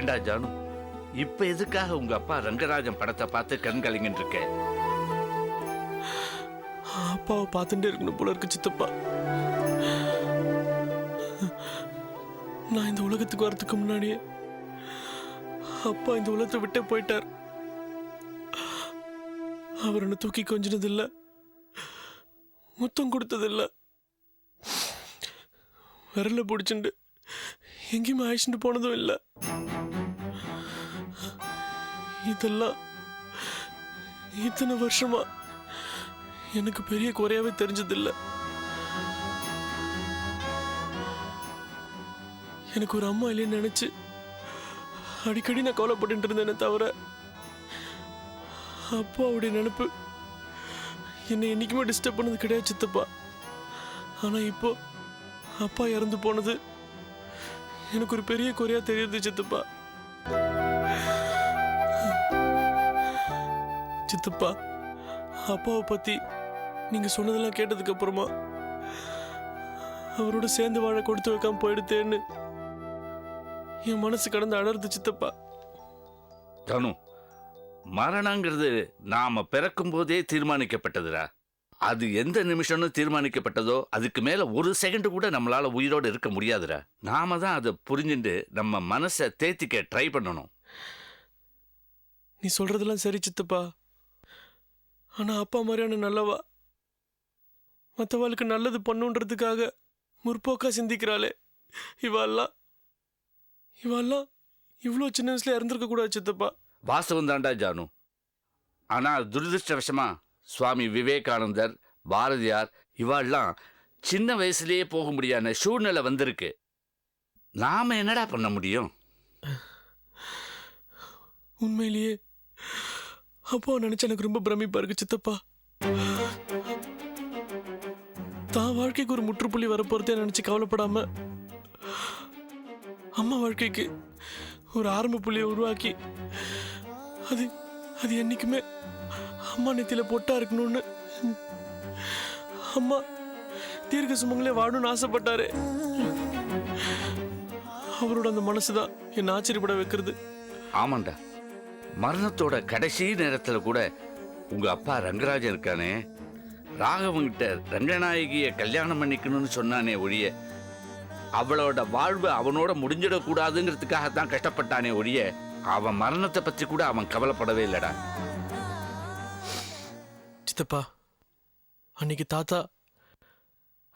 ஏண்டா ஜானு? இப்ப எதுக்காக உங்க அப்பா ரங்கராஜன் படத்தை பார்த்து கண் கலங்கிட்டு இருக்க? அப்பாவை பார்த்துட்டே இருக்கணும் போல இருக்கு சித்தப்பா. நான் இந்த உலகத்துக்கு வரதுக்கு முன்னாடியே அப்பா இந்த உலகத்தை விட்டே போயிட்டார். அவர் என்ன தூக்கி கொஞ்சினதில்ல. முத்தம் கொடுத்ததில்ல. விரல பிடிச்சிண்டு எங்கேயுமே அழைச்சிட்டு போனதும் இல்லை. இதெல்லாம் இத்தனை வருஷமா எனக்கு பெரிய குறையாவே தெரிஞ்சதில்லை. எனக்கு ஒரு அம்மா இல்லைன்னு நினச்சி அடிக்கடி நான் கவலைப்பட்டு இருந்தேனே தவிர அப்பாவுடைய நினப்பு என்னை என்றைக்குமே டிஸ்டர்ப் பண்ணது கிடையாது சித்தப்பா. ஆனால் இப்போ அப்பா இறந்து போனது எனக்கு ஒரு பெரிய குறையா தெரியுது சித்தப்பா. சித்தப்பா அப்பாவை பத்தி நீங்க சொன்னதெல்லாம் கேட்டதுக்கு அப்புறமா அவரோட சேர்ந்து வாழ கொடுத்து வைக்காம போயிடுத்தேன்னு என் மனசு கடந்து அடருது சித்தப்பா. தனு மரணங்கிறது நாம பிறக்கும் போதே தீர்மானிக்கப்பட்டதுடா. அது எந்த நிமிஷம்னு தீர்மானிக்கப்பட்டதோ அதுக்கு மேல ஒரு செகண்ட் கூட நம்மளால உயிரோடு இருக்க முடியாதுடா. நாம தான் அதை புரிஞ்சுட்டு நம்ம மனசை தேத்திக்க ட்ரை பண்ணணும். நீ சொல்றதெல்லாம் சரி சித்தப்பா. ஆனா அப்பா மாதிரியான நல்லவா? மற்றவாளுக்கு நல்லது பண்ணுன்றதுக்காக முற்போக்கா சிந்திக்கிறாளே. இவாள்லாம் இவாள்லாம் இவ்வளோ சின்ன வயசுல இறந்துருக்க கூடாது சித்தப்பா. வாஸ்தவம் தான்டா ஜானு. ஆனா துரதிருஷ்டவசமா சுவாமி விவேகானந்தர் பாரதியார் இவாள்லாம் சின்ன வயசுலேயே போக முடியாத சூழ்நிலை வந்திருக்கு. நாம் என்னடா பண்ண முடியும்? உண்மையிலேயே அப்பா நினைச்சா எனக்கு ரொம்ப பிரமிப்பாக இருக்கு சித்தப்பா. தான் வாழ்க்கைக்கு ஒரு முற்றுப்புள்ளி வரப்போகிறதே நினச்சி கவலைப்படாம அம்மா வாழ்க்கைக்கு ஒரு ஆரம்ப புள்ளியை உருவாக்கி அது அது என்றைக்குமே அம்மா நெத்தியில் பொட்டா இருக்கணும்னு. அம்மா தீர்க்க சுமங்களே வாழணும்னு ஆசைப்பட்டாரு. அவரோட அந்த மனசு தான் என்னை ஆச்சரியப்பட வைக்கிறது. ஆமாண்டா. மரணத்தோட கடைசி நேரத்தில் கூட உங்கள் அப்பா ரங்கராஜன் இருக்கானே. ராகவன்கிட்ட ரங்கநாயகியை கல்யாணம் பண்ணிக்கணும்னு சொன்னானே ஒழிய அவளோட வாழ்வு அவனோட முடிஞ்சிடக்கூடாதுங்கிறதுக்காக தான் கஷ்டப்பட்டானே ஒழிய அவன் மரணத்தை பத்தி கூட அவன் கவலைப்படவே இல்லடா. சித்தப்பா அன்னைக்கு தாத்தா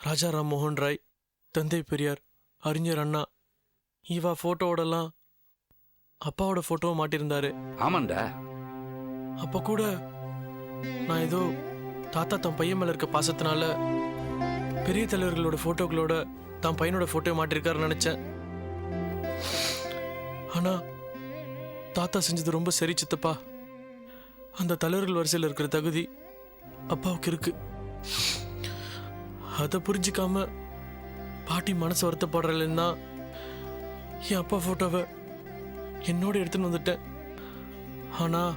ராஜா ராம் மோகன் ராய் தந்தை பெரியார் அறிஞர் அண்ணா ஈவா ஃபோட்டோவோடலாம் அப்பாவோட ஃபோட்டோவை மாட்டியிருந்தாரு. ஆமாண்டா. அப்போ கூட நான் ஏதோ தாத்தா தன் பையன் மேல இருக்க பாசத்தினால பெரிய தலைவர்களோட ஃபோட்டோக்களோட தான் பையனோட ஃபோட்டோ மாட்டிருக்காருன்னு நினைச்சேன். ஆனா தாத்தா செஞ்சது ரொம்ப சரி சித்தப்பா. அந்த தலைவர்கள் வரிசையில் இருக்கிற தகுதி அப்பாவுக்கு இருக்கு. அதை புரிஞ்சுக்காம பாட்டி மனசு வருத்தப்படுறதுலேருந்து தான் என் அப்பா ஃபோட்டோவை என்னோட எடுத்துன்னு வந்துட்டேன். ஆனால்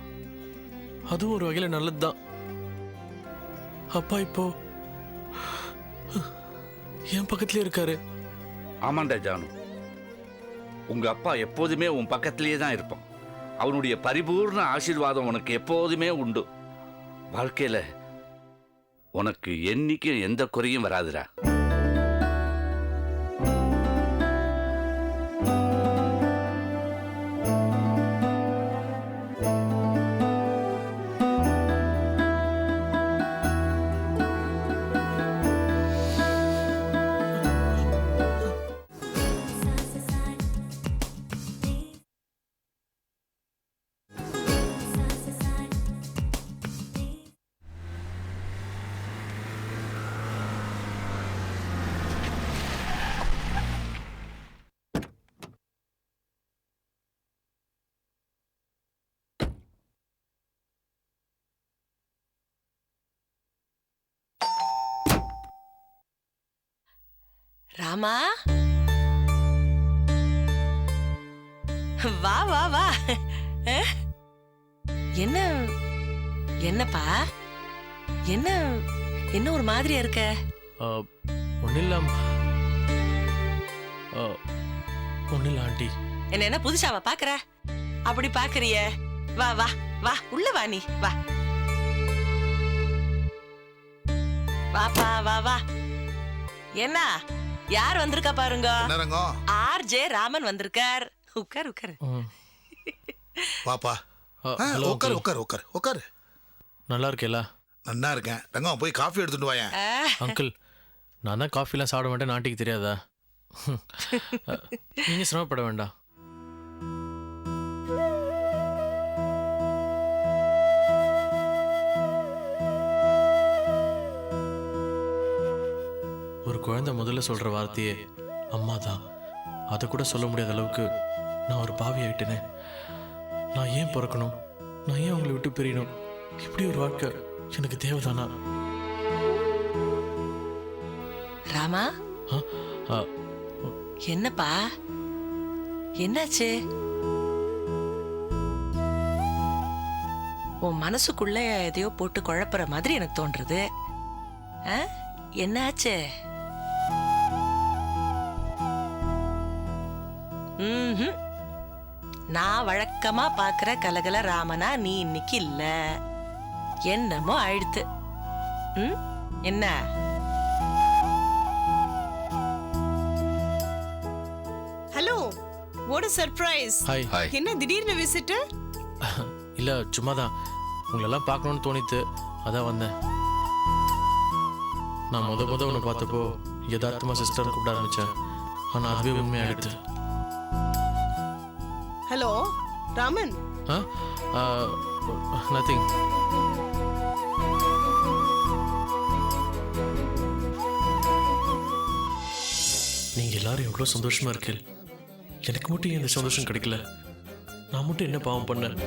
அதுவும் ஒரு வகையில் நல்லது தான் அப்பா இப்போ என் பக்கத்துலேயே இருக்காரு. ஆமாண்டா ஜானு. உங்கள் அப்பா எப்போதுமே உன் பக்கத்துலேயே தான் இருப்பான். அவனுடைய பரிபூர்ண ஆசீர்வாதம் உனக்கு எப்போதுமே உண்டு. வாழ்க்கையில் உனக்கு என்னைக்கும் எந்த குறையும் வராதுடா. ராமா? வா வா வா? என்ன என்னப்பா? என்ன என்ன ஒரு மாதிரியா இருக்க? ஒன்றும் இல்லை ஆண்டி. என்ன என்ன புதுசாவா பாக்குற? அப்படி பாக்குறிய. வா வா வா உள்ள வா நீ. வா. வாப்பா வா வா. என்ன? யார் வந்திருக்கா பாருங்க? ஆர் ஜே ராமன் வந்திருக்கார். உட்கார் உட்கார். ஹலோ உட்காரு உட்காரு உட்காரு உட்காரு. நல்லா இருக்கேலா? நன்னா இருக்கேன். ரங்கம் போய் காஃபி எடுத்துட்டு வாயேன். அங்கிள் நான் தான் காஃபிலாம் சாப்பிட மாட்டேன் ஆண்டிக்கு தெரியாதா? நீங்க சிரமப்பட வேண்டாம். குழந்தை முதல்ல சொல்ற வார்த்தையே அம்மா தான் அதை கூட சொல்ல முடியாத அளவுக்கு நான் ஒரு பாவி ஆயிட்டேனே. நான் ஏன் பிறக்கணும்? நான் ஏன் உங்களை விட்டு பிரியணும்? இப்படி ஒரு வாழ்க்கை எனக்கு தேவைதானா? ராமா? என்னப்பா? என்னாச்சு? உன் மனசுக்குள்ள எதையோ போட்டு குழப்புற மாதிரி எனக்கு தோன்றுது? என்னாச்சு? நான் வழக்கமா பாக்குற கலகல ராமனா நீ இன்னைக்கு இல்ல. என்னமோ ஆயிடுத்து. ம்? என்ன? Hello what a surprise hi hi என்ன திடீர்னு விசிட் இல்லை சும்மா தான் உங்களெல்லாம் பார்க்கணும்னு தோணித்து அதான் வந்தேன். நான் முத முத உன்னை பார்த்தப்போ யதார்த்தமாக சிஸ்டர் கூப்பிட ஆரம்பித்தேன் ஆனால் அதுவே உண்மையாகிடுது ஹலோ ராமன் ஆ நத்திங் நீங்கள் எல்லாரும் எவ்வளோ சந்தோஷமா இருக்கீங்க எனக்கு மட்டும் ஏன் இந்த சந்தோஷம் கிடைக்கல? நான் மட்டும் என்ன பாவம் பண்ணேன்?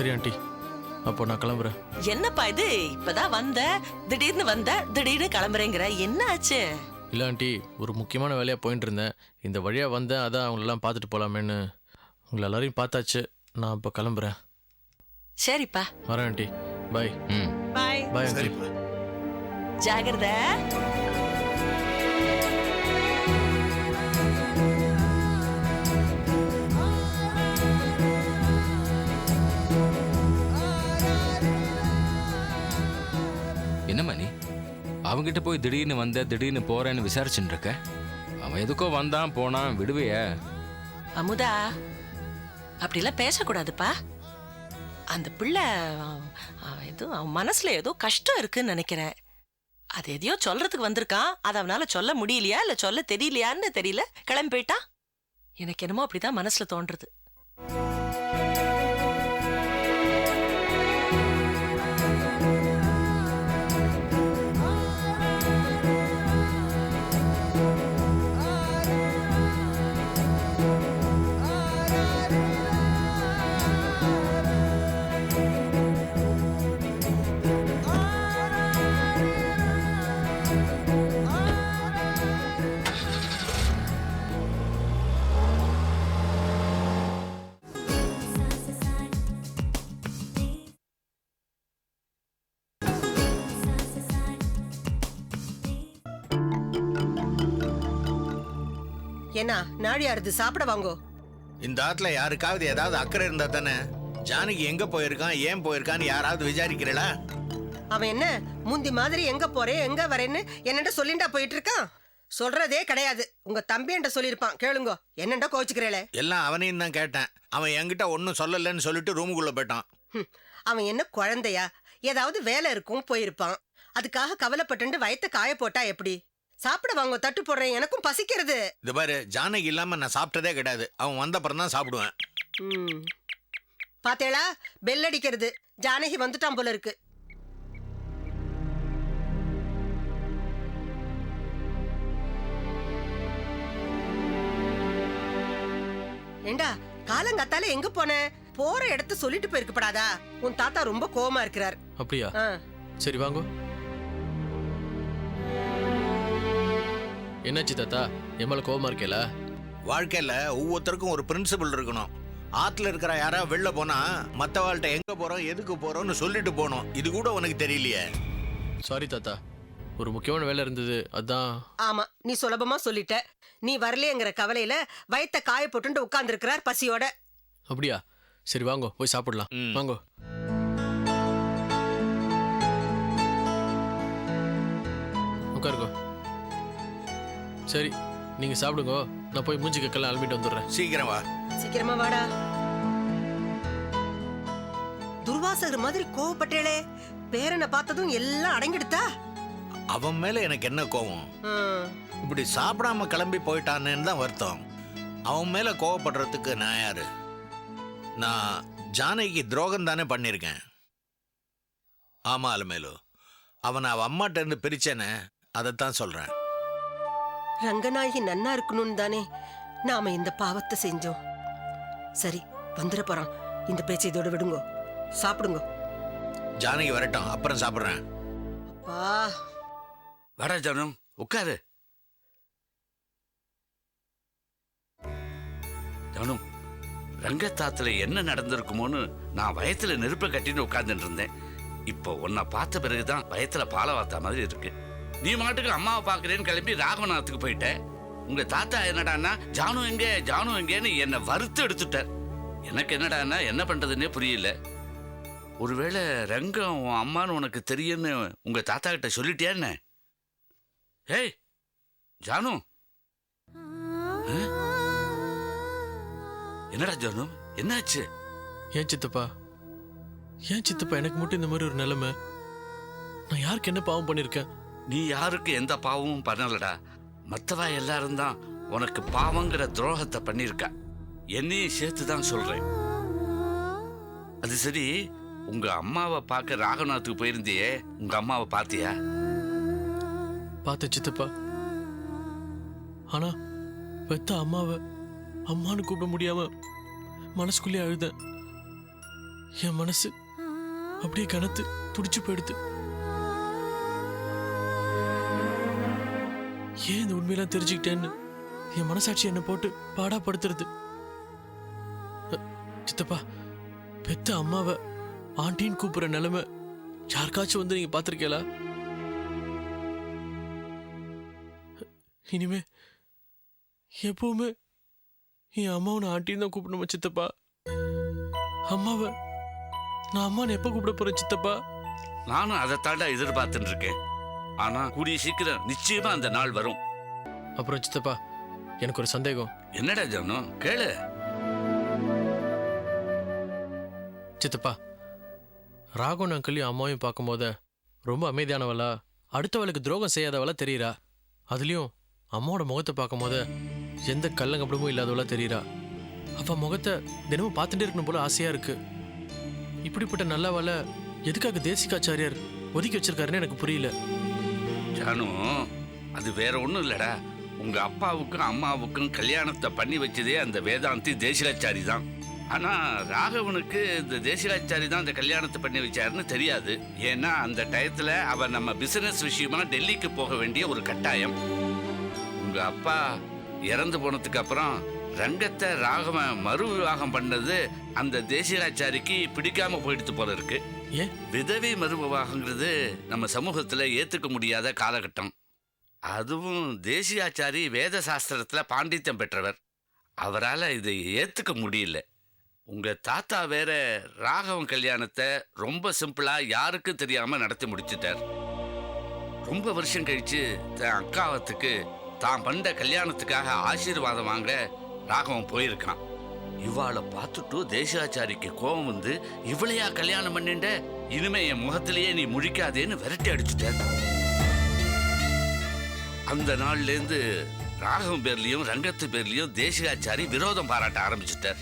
சரி ஆண்டி. அப்போ நான் கிளம்புறேன். என்னப்பா இது? இப்பதான் வந்த திடீர்னு வந்த திடீர்னு கிளம்புறேங்கிற. என்ன ஆச்சு? இல்லை ஆண்டி ஒரு முக்கியமான வேலையாக போயிட்டு இருந்தேன். இந்த வழியாக வந்தேன் அதான் அவங்களெல்லாம் பார்த்துட்டு போகலாமேன்னு உங்களை எல்லாரையும் பார்த்தாச்சு. நான் இப்போ கிளம்புறேன். சரிப்பா. வரேன் ஆண்டி. பாய் ம். பாய் பாய் சரிப்பா. ஜாகிரதை. அவங்கிட்ட போய் திடீர்னு வந்த திடீர்னு போறேன்னு விசாரிச்சுட்டு இருக்க அவன் எதுக்கோ வந்தான் போனான் விடுவிய. அமுதா அப்படிலாம் பேசக்கூடாதுப்பா. அந்த பிள்ளை அவன் அவன் ஏதோ அவன் மனசுல ஏதோ கஷ்டம் இருக்குன்னு நினைக்கிறேன். அது எதையோ சொல்றதுக்கு வந்திருக்கான். அதை அவனால சொல்ல முடியலையா இல்ல சொல்ல தெரியலையான்னு தெரியல. கிளம்பி போயிட்டான். எனக்கு என்னமோ அப்படிதான் மனசுல தோன்றுறது என்ன நாழியாருது சாப்பிட வாங்கோ. இந்த ஆத்துல யாருக்காவது ஏதாவது அக்கறை இருந்தா தானே? ஜானகி எங்க போயிருக்கான் ஏன் போயிருக்கான்னு யாராவது விசாரிக்கிறீளா? அவன் என்ன முந்தி மாதிரி எங்க போறேன் எங்க வரேன்னு என்னண்ட சொல்லிண்டா போயிட்டு இருக்கான் சொல்றதே கிடையாது. உங்க தம்பி என்கிட்ட சொல்லியிருப்பான் கேளுங்கோ. என்னண்டா கோச்சுக்கிறேளே எல்லாம் அவனையும் தான் கேட்டேன். அவன் என்கிட்ட ஒன்றும் சொல்லலைன்னு சொல்லிட்டு ரூமுக்குள்ள போயிட்டான். ஹம், அவன் என்ன குழந்தையா? ஏதாவது வேலை இருக்கும் போயிருப்பான். அதுக்காக கவலைப்பட்டு வயத்த காய போட்டா எப்படி? சாப்பிட வாங்கோ தட்டு போடுறேன். எனக்கும் பசிக்கிறது. இது பாரு ஜானகி இல்லாம நான் சாப்பிட்டதே கிடையாது. அவன் வந்த அப்புறம் தான் சாப்பிடுவேன். ம். பாத்தேளா? பெல் அடிக்கிறது. ஜானகி வந்துட்டான் போல இருக்கு. ஏண்டா காலங்காத்தால எங்க போன? போற இடத்த சொல்லிட்டு போயிருக்கப்படாதா? உன் தாத்தா ரொம்ப கோவமா இருக்கிறார். அப்படியா? ஆ. சரி வாங்கோ. என்னாச்சு தாத்தா? என் மேலே கோவமா இருக்கேல? வாழ்க்கையில ஒவ்வொருத்தருக்கும் ஒரு பிரின்சிபல் இருக்கணும். ஆத்துல இருக்கிற யாரா வெளில போனா மத்தவாள்கிட்ட எங்க போறோம் எதுக்கு போறோம்னு சொல்லிட்டு போகணும். இது கூட உனக்கு தெரியலையே. சாரி தாத்தா. ஒரு முக்கியமான வேலை இருந்தது. அதான். ஆமா நீ சுலபமா சொல்லிட்ட. நீ வரலையேங்கிற கவலையில வயத்த காய போட்டுட்டு உட்கார்ந்துருக்கிறார் பசியோட. அப்படியா? சரி வாங்கோ. போய் சாப்பிடலாம். வாங்கோ. சரி நீங்க சாப்பிடுங்க. நான் போய் மூஞ்சி கக்கெல்லாம் அலம்பிட்டு வந்துடுறேன். சீக்கிரம் வா. சீக்கிரமா வாடா. துர்வாசகர் மாதிரி கோவப்பட்டேளே. பேரனை பார்த்ததும் எல்லாம் அடங்கிடுதா அவன் மேல எனக்கு என்ன கோவம்? இப்படி சாப்பிடாம கிளம்பி போயிட்டானேன்னு தான் வருத்தம். அவன் மேல கோவப்படுறதுக்கு நான் யாரு? நான் ஜானகிக்கு துரோகம் தானே பண்ணியிருக்கேன் ஆமா அலமேலு. அவனை அவன் அம்மாட்ட இருந்து பிரிச்சேனே அதைத்தான் சொல்றேன். ரங்கநாயகி நன்னா இருக்கணும்னு தானே நாம இந்த பாவத்தை செஞ்சோம். சரி வந்துட போறான். இந்த பேச்சை இதோட விடுங்கோ. சாப்பிடுங்கோ. ஜானகி வரட்டும் அப்புறம் சாப்பிட்றேன். அப்பா. வாடா ஜானு உட்காரு. ஜானு ரங்கத்தாத்துல என்ன நடந்திருக்குமோன்னு நான் வயத்துல நெருப்பை கட்டின்னு உட்கார்ந்துட்டு இருந்தேன். இப்போ உன்னை பார்த்த பிறகுதான் வயத்துல பாலை வார்த்த மாதிரி இருக்கு. நீ மாட்டுக்கு அம்மாவை பார்க்குறேன்னு கிளம்பி ராகவநாத்துக்கு போயிட்டேன் உங்க தாத்தா என்னடான்னா ஜானு எங்க ஜானு எங்கேன்னு என்னை வறுத்து எடுத்துட்டார். எனக்கு என்னடான்னா என்ன பண்றதுன்னே புரியல. ஒருவேளை ரங்கம் உன் அம்மான்னு உனக்கு தெரியும்னு உங்க தாத்தா கிட்ட சொல்லிட்டியா என்ன? ஏய் ஜானு. ஆ? என்னடா ஜானு? என்னாச்சு? ஏன் சித்தப்பா? ஏன் சித்தப்பா? எனக்கு மட்டும் இந்த மாதிரி ஒரு நிலைமை. நான் யாருக்கு என்ன பாவம் பண்ணியிருக்கேன்? நீ யாருக்கு எந்த பாவமும் பண்ணலடா. மற்றவா எல்லாரும் தான் உனக்கு பாவங்கிற துரோகத்தை பண்ணியிருக்கா என்னையும் சேர்த்து தான் சொல்றேன். அது சரி உங்க அம்மாவை பார்க்க ராகநாத்துக்கு போயிருந்தியே உங்க அம்மாவை பார்த்தியா? பார்த்த சித்தப்பா. ஆனா பெத்த அம்மாவை அம்மான்னு கூப்பிட முடியாம மனசுக்குள்ளே அழுத என் மனசு அப்படியே கனத்து துடிச்சு போயிடுது. ஏன் இந்த உண்மையெல்லாம் தெரிஞ்சுக்கிட்டேன்னு? என் மனசாட்சி என்னை போட்டு பாடாப்படுத்துறது. சித்தப்பா பெத்த அம்மாவை ஆண்டின்னு கூப்பிட்ற நிலைமை யாருக்காச்சும் வந்து நீங்க பார்த்துருக்கீங்களா? இனிமே எப்பவுமே என் அம்மாவை நான் ஆண்டின்னு தான் கூப்பிடணுமா சித்தப்பா? அம்மாவை நான் அம்மாவை எப்போ கூப்பிட போறேன் சித்தப்பா? நானும் அதைத்தாண்டா எதிர்பார்த்துட்டு இருக்கேன். ஆனா கூடிய சீக்கிரம் நிச்சயமா அந்த நாள் வரும். அப்புறம் சித்தப்பா எனக்கு ஒரு சந்தேகம். என்னடா ஜானு கேளு. சித்தப்பா ராகவன் அங்கிளையும் அம்மாவையும் பார்க்கும்போது ரொம்ப அமைதியானவளா? அடுத்தவளுக்கு துரோகம் செய்யாதவளா தெரியுறா? அதுலயும் அம்மாவோட முகத்தை பார்க்கும்போது எந்த கள்ளங்கப்படமும் இல்லாதவளா தெரியுறா? அவ முகத்தை தினமும் பார்த்துட்டே இருக்கணும் போல ஆசையா இருக்கு. இப்படிப்பட்ட நல்லவளை எதுக்காக தேசிகாச்சாரியார் ஒதுக்கி வச்சிருக்காருன்னு எனக்கு புரியல. ஜானு அது வேற ஒண்ணும் இல்லடா. உங்க அப்பாவுக்கும் அம்மாவுக்கும் கல்யாணத்தை பண்ணி வச்சதே அந்த வேதாந்தி தேசிகாச்சாரி தான். ஆனா ராகவனுக்கு இந்த தேசிகாச்சாரி தான் அந்த கல்யாணத்தை பண்ணி வச்சாருன்னு தெரியாது. ஏன்னா அந்த டயத்துல அவர் நம்ம பிசினஸ் விஷயமா டெல்லிக்கு போக வேண்டிய ஒரு கட்டாயம். உங்க அப்பா இறந்து போனதுக்கு அப்புறம் ரங்கத்தை ராகவன் மறு விவாகம் பண்ணது அந்த தேசிகாச்சாரிக்கு பிடிக்காம போயிடுத்து போல இருக்கு. விதவை மறுவிவாகங்கிறது நம்ம சமூகத்தில் ஏற்றுக்க முடியாத காலகட்டம். அதுவும் தேசியாச்சாரி வேத சாஸ்திரத்தில் பாண்டித்யம் பெற்றவர். அவரால் இதை ஏற்றுக்க முடியல. உங்கள் தாத்தா வேற ராகவன் கல்யாணத்தை ரொம்ப சிம்பிளாக யாருக்கும் தெரியாமல் நடத்தி முடிச்சிட்டார். ரொம்ப வருஷம் கழிச்சு தன் அக்காவத்துக்கு தான் பண்ண கல்யாணத்துக்காக ஆசீர்வாதம் வாங்க ராகவன் போயிருக்கான். இவாளை பார்த்துட்டு தேசாச்சாரிக்கு கோபம் வந்து இவளையா கல்யாணம் பண்ணிண்ட இனிமே என் முகத்திலேயே நீ முழிக்காதேன்னு விரட்டி அடிச்சுட்டார் அந்த நாள்லேருந்து இருந்து பேர்லையும் ரங்கத்து பேர்லையும் தேசிகாச்சாரி விரோதம் பாராட்ட ஆரம்பிச்சிட்டார்.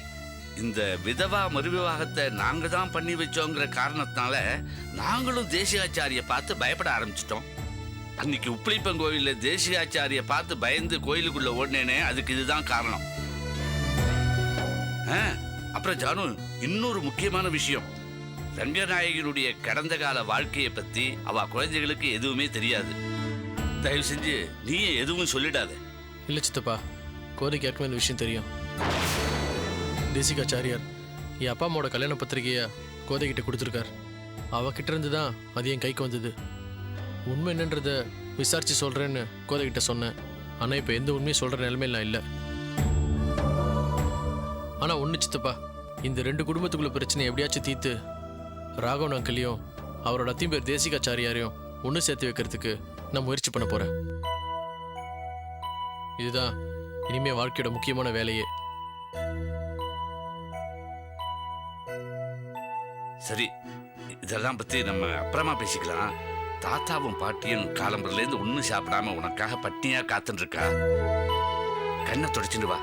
இந்த விதவா மறுவிவாகத்தை நாங்கள் தான் பண்ணி வச்சோங்கிற காரணத்தினால நாங்களும் தேசியாச்சாரியை பார்த்து பயப்பட ஆரம்பிச்சிட்டோம். அன்னைக்கு உப்பிலிப்பங்கோயில்ல தேசியாச்சாரியை பார்த்து பயந்து கோயிலுக்குள்ளே ஓடினேனே அதுக்கு இதுதான் காரணம். அப்புறம் ஜானு இன்னொரு முக்கியமான விஷயம். ரங்கநாயகனுடைய கடந்த கால வாழ்க்கையை பத்தி அவ குழந்தைகளுக்கு எதுவுமே தெரியாது. தயவு செஞ்சு நீயே எதுவும் சொல்லிடாத. இல்லை சித்தப்பா கோதைக்கு ஏற்கனவே இந்த விஷயம் தெரியும். தேசிகாச்சாரியார் என் அப்பா அம்மாவோட கல்யாண பத்திரிகையை கோதைகிட்ட கொடுத்துருக்கார். அவகிட்ட இருந்து தான் அது என் கைக்கு வந்தது. உண்மை என்னன்றதை விசாரிச்சு சொல்கிறேன்னு கோதைகிட்ட சொன்னேன். ஆனால் இப்போ எந்த உண்மையும் சொல்கிற நிலைமையில் நான் இல்லை. ஆனால் ஒன்று சித்தப்பா இந்த ரெண்டு குடும்பத்துக்குள்ள பிரச்சனை எப்படியாச்சும் தீர்த்து ராகவன் அங்கிளையும் அவரோட அத்தையும் பேர் தேசிகாச்சாரியாரையும் ஒன்று சேர்த்து வைக்கிறதுக்கு நான் முயற்சி பண்ண போகிறேன் இதுதான் இனிமே வாழ்க்கையோட முக்கியமான வேலையே. சரி இதெல்லாம் பற்றி நம்ம அப்புறமா பேசிக்கலாம். தாத்தாவும் பாட்டியும் காலம்பரிலேருந்து ஒன்றும் சாப்பிடாம உனக்காக பட்டினியா காத்துட்டு இருக்கா? கண்ணை தொடச்சிட்டு வா.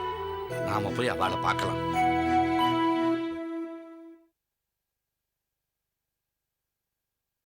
நாம போய் அவளை பார்க்கலாம்.